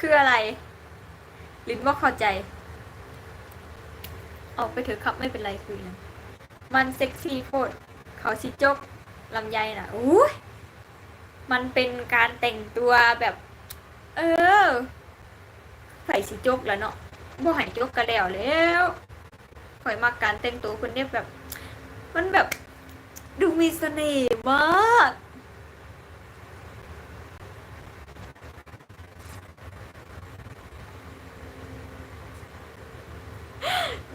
คืออะไร ลิ้นว่าเข้าใจ ออกไปเถอะครับไม่เป็นไรคือยังมันเซ็กซี่โพดเขาชิจกลำไยน่ะอู้ยมันเป็นการแต่งตัวแบบ เออ ใส่สิจกแล้วเนาะบ่หายจกกระแล้วแล้วข่อยมักการแต่งตัวคนเนี้ยแบบ มันแบบ ดูมีเสน่ห์มาก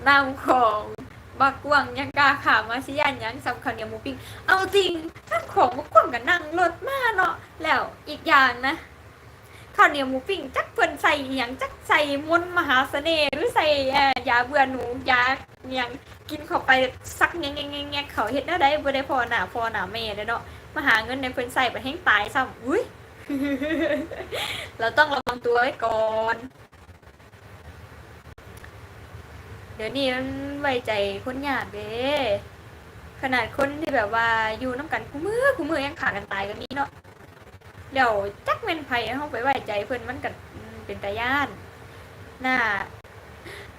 นำของบักกวางยังกาขามาชิยันยังสำคัญอย่างหมูปิ้งเอาจริงถ้าของบักกวางกับนั่งรถมาเนาะแล้วอีกอย่างนะข้าวเหนียวหมูปิ้งจักเพิ่นใส่อย่างจักใส่มนมหาเสน่ห์หรือใส่ยาเบื่อหนูยาอหย่างกินเข้าไปสักแงงแงงแงงแงงเขาเฮ็ดได้บ่ได้พอหนาพอหนาแม่เด้อเนาะมาหาเงินในเพิ่นใส่ไปแห้งตายซ้ำอุ้ยเราต้องระวังตัวไว้ก่อน เดี๋ยวนี้มันไว้ใจคนยากเด้ขนาดคนที่แบบว่าอยู่น้ำกันคู่มือคู่มือยังขากันตายกันนี้เนาะเดี๋ยวจักเมนไผ่เฮาไปไว้ใจเพิ่อนมันก็เป็นตาย่านน่า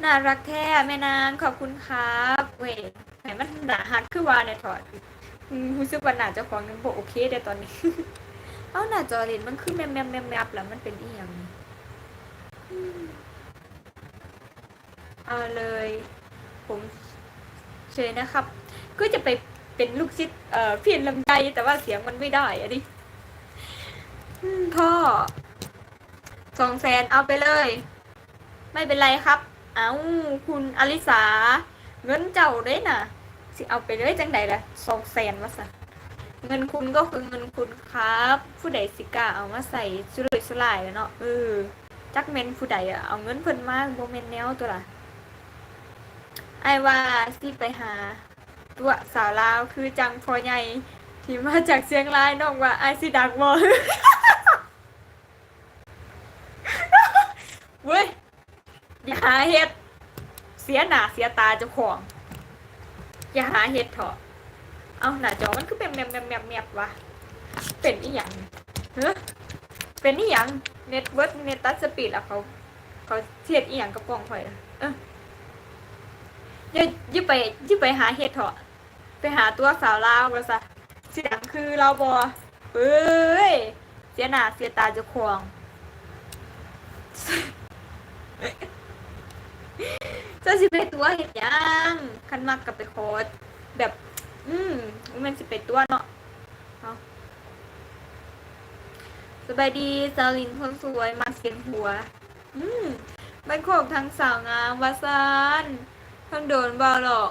น่ารักแท้แม่นางขอบคุณครับเว้ยให้มันหนาฮักคือว่าเนี่ยถอดรู้สึกว่าหน้าเจ้าของยังบ่โอเคเด้ตอนนี้ เอาหนาจอเลนมันคือแมมแมมแมมแมมแล้วมันเป็นอีหยัง เอาเลย ผมเชยนะครับ ก็จะไปเป็นลูกศิษย์เอ่อเพียนลำไยแต่ว่าเสียงมันไม่ได้อะดิพ่อสองแสนเอาไปเลย ไม่เป็นไรครับ เอาคุณอลิสา เงินเจ้าเด้น่ะ สิเอาไปเลยจังใดล่ะสองแสนมาสัเงินคุณก็คือเงินคุณครับ ผู้ใดสิกาเอามาใส่สุรุ่ยสุร่ายแล้วเนาะเออจักเมนผู้ใดอะเอาเงินเพิ่นมากโบเมนแนวตัวล่ะ ไอ้ว่าสิไปหา ตัวสาวลาวคือจังพอใหญ่ที่มาจากเชียงรายน้องว่าไอสิดักบอเว้ยอย่าหาเฮ็ด เสียหน้าเสียตาเจ้าของอย่าหาเฮ็ดเถอะเอาหน้าจอมันคือเป็นแมบแมบแมบแมบวะเป็นอีหยังเฮ้เป็นอีหยังเน็ตเวิร์ดเน็ตตัดสปีดแล้วเขา เขาเทียดอีหยังกับกล้องข่อยอะเออ ย่าอย่าไปอย่าไปหาเห็ดเถอะไปหาตัวสาวลาวก็ซะเสียงคือเราบอเอ้ยเสียหน้าเสียตาจะควงเจ้าสิไปตัวเห็ดยังคันมักกับไปโคดแบบ อืมมันสิไปตัวเนาะสบายดีสาวลินคนสวยมักเสียงหัว อืมใบโคกทั้งสาวงามวาซาน ทั้งโดนบ่าหลอก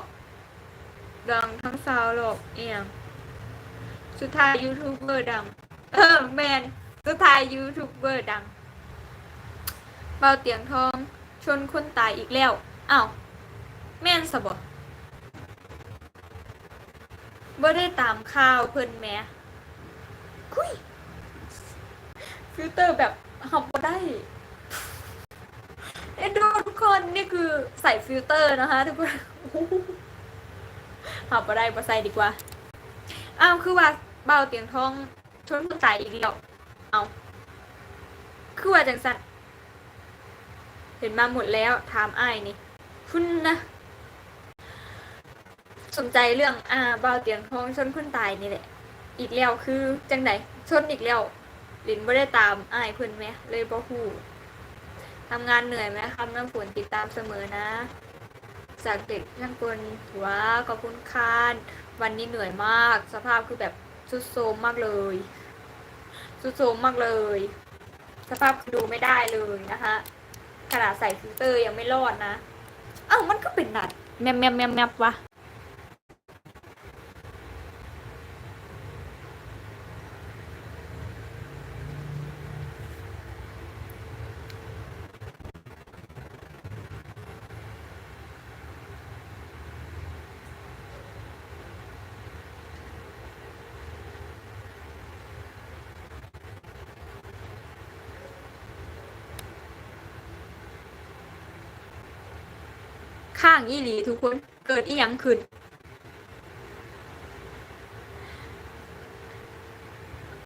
ดังทั้งสาวหลอกเอียงสุดท้ายยูทูบเบอร์ดัง เออแมนสุดท้ายยูทูบเบอร์ดังเบาเตียงทอง ชนคนตายอีกแล้วอ้าวแม่นสบบ่ได้ตามข่าวเพิ่นแม่คุยฟิลเตอร์แบบหับบ่ได้ อ็นดูทุกคนนี่คือใส่ฟิลเตอร์นะคะทุกคนหาบ่ได้บ่ใส่ดีกว่า อ้าวคือว่าเบาเตียงทองชนคนตายอีกแล้วเอาคือว่าจังสันเห็นมาหมดแล้วถามอ้ายนี่คุณนะสนใจเรื่องอ่าเบาเตียงทองชนคนตายนี่แหละ อีกแล้วคือจังไหนชนอีกแล้วลินบ่ได้ตามอ้ายเพิ่นไหมเลยบ่ฮู้ ทำงานเหนื่อยไหมครับน้ำฝนติดตามเสมอนะ จากเด็กช่างกลถือว่าขอบคุณคานวันนี้เหนื่อยมาก สภาพคือแบบสุดโทมมากเลยสุดโทมมากเลย สภาพคือดูไม่ได้เลยนะคะขนาดใส่ฟิลเตอร์ยังไม่รอดนะ เอ้ามันก็เป็นหนัดแมมแมมแมมแมมวะ ข้างอีหลีทุกคนเกิดอีหยังขึ้น